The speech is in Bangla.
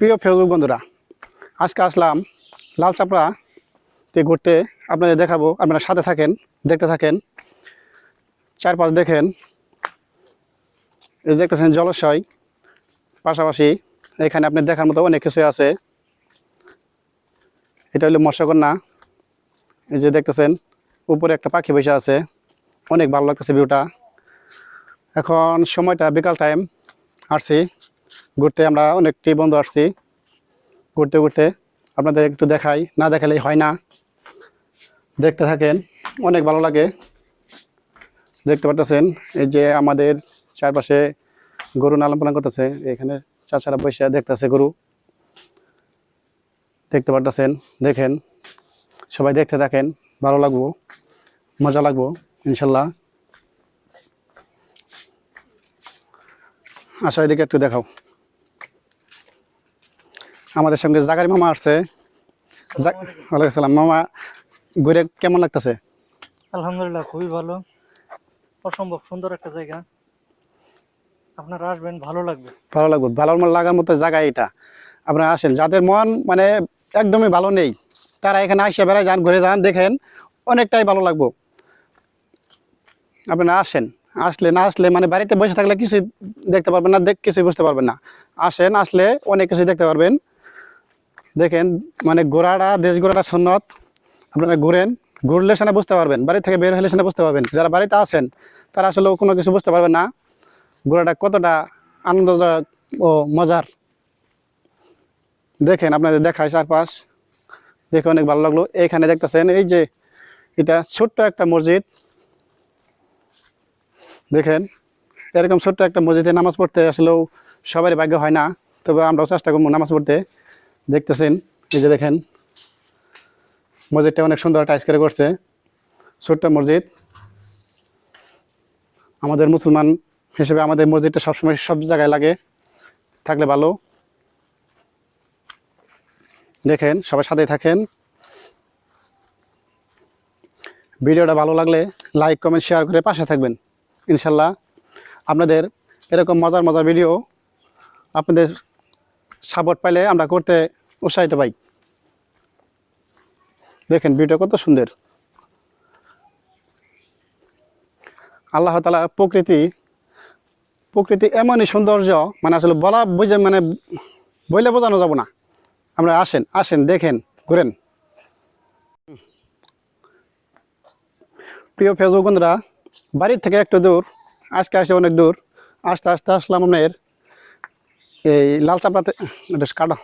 প্রিয় ফেসবুক বন্ধুরা, আজকে আসলাম লাল চাপড়াতে ঘুরতে। আপনাদের দেখাবো, আপনারা সাথে থাকেন, দেখতে থাকেন, চারপাশ দেখেন। দেখতেছেন জলাশয়, পাশাপাশি এখানে আপনি দেখার মতো অনেক কিছুই আছে। এটা হলো মৎস্যকন্যা, এই যে দেখতেছেন, উপরে একটা পাখি বসে আছে, অনেক ভালো লাগতেছে ভিউটা। এখন সময়টা বিকাল টাইম আসছি। ঘুরতে আমরা অনেকটি বন্ধু আসছি। ঘুরতে ঘুরতে আপনাদের একটু দেখাই। না দেখালেই হয় না। দেখতে থাকেন, অনেক ভালো লাগে। দেখতে পারতেছেন, এই যে আমাদের চারপাশে গরু লালন পালন করতেছে, এখানে চাচারা বসে দেখতেছে গরু। দেখতে পারতেছেন, দেখেন, সবাই দেখতে থাকেন, ভালো লাগবো, মজা লাগবো, ইনশাল্লাহ। আসো এদিকে একটু দেখাও। আমাদের সঙ্গে জাগারি মামা আসছে। ওয়ালাইকুম সালাম মামা ঘুরে কেমন লাগতেছে? আলহামদুলিল্লাহ খুবই ভালো। অসম্ভব সুন্দর একটা জায়গা। আপনারা আসবেন ভালো লাগবে। ভালো লাগবে। ভালো লাগার মতো জায়গা এটা। আপনারা আসেন। যাদের মন মানে একদমই ভালো নেই তারা এখানে আসে বেড়ায় যান ঘুরে যান দেখেন অনেকটাই ভালো লাগবো। আপনারা আসেন। আসলে না আসলে মানে বাড়িতে বসে থাকলে কিছুই দেখতে পারবেন না দেখ কিছুই বুঝতে পারবেন না। আসেন আসলে অনেক কিছুই দেখতে পারবেন। দেখেন মানে ঘোড়াটা দেশ ঘোড়াটা সন্ন্যত। আপনারা ঘুরেন, ঘুরলে সেটা বুঝতে পারবেন, বাড়ি থেকে বের হলে সেটা বুঝতে পারবেন। যারা বাড়িতে আছেন, তারা আসলে কোনো কিছু বুঝতে পারবেন না। ঘোড়াটা কতটা আনন্দদায়ক ও মজার। দেখেন, আপনাদের দেখায় চারপাশ। দেখে অনেক ভালো লাগল। এইখানে দেখতেছেন, এই যে এটা ছোট্ট একটা মসজিদ। দেখেন, এরকম ছোট্ট একটা মসজিদে নামাজ পড়তে আসলেও সবারই ভাগ্য হয় না। তবে আমরাও চেষ্টা করব নামাজ পড়তে। দেখতেছেন, এই যে দেখেন, মসজিদটা অনেক সুন্দর টাইস করে করছে। ছোট্ট মসজিদ। আমাদের মুসলমান হিসেবে আমাদের মসজিদটা সবসময় সব জায়গায় লাগে, থাকলে ভালো। দেখেন, সবাই সাথে থাকেন। ভিডিওটা ভালো লাগলে লাইক, কমেন্ট, শেয়ার করে পাশে থাকবেন, ইনশাল্লাহ। আপনাদের এরকম মজার মজার ভিডিও আপনাদের সাপোর্ট পাইলে আমরা করতে উৎসাহিত পাই। দেখেন ভিডিও কত সুন্দর। আল্লাহ তালা প্রকৃতি প্রকৃতি এমনই সৌন্দর্য মানে আসলে বলা বুঝে মানে বইলে বোঝানো যাব না। আমরা আসেন আসেন, দেখেন, ঘুরেন। প্রিয় ফেসবুক বন্ধুরা, বাড়ির থেকে একটু দূর, আজকে আসে অনেক দূর। আস্তে আস্তে আসলাম আপনার এই লাল চাপড়াতে এটা কাটো